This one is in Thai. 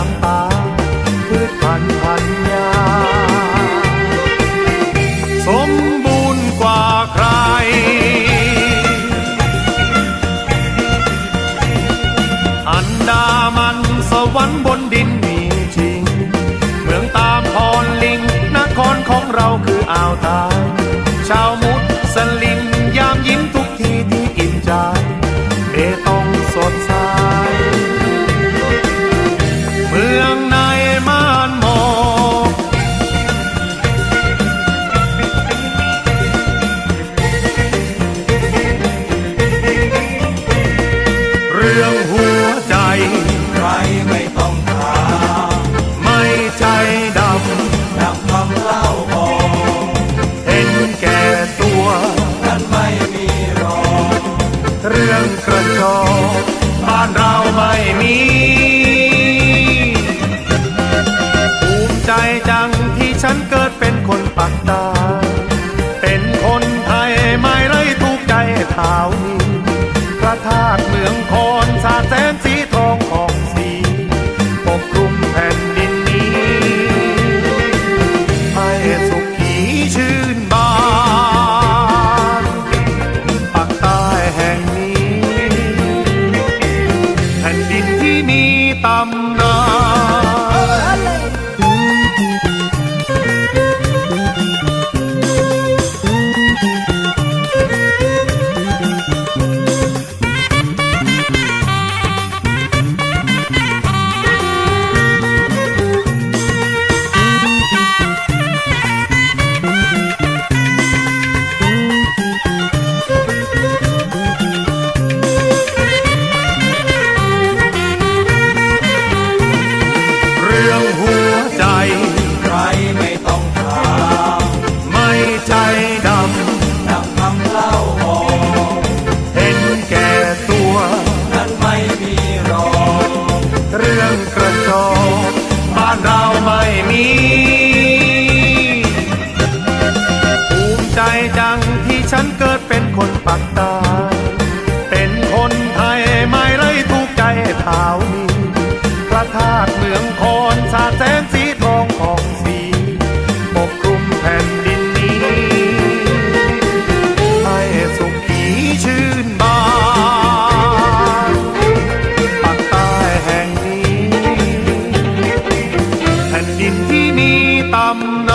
างป่าพืชพันพันยา สมบูรณ์กว่าใคร อันดามันสวรรค์บนดินมีจริง เมืองตามพรลิง นครของเราคืออ่าวตา ใครไม่ต้อง না คนไทยไม่ไรทุกใจเท้านีพระธาตุเมืองคอนสาแสงสีทองของสีปกคลุมแผ่นดินนี้ให้สุขีชื่นบานปักใต้แห่งนี้ แผ่นดินที่มีตำ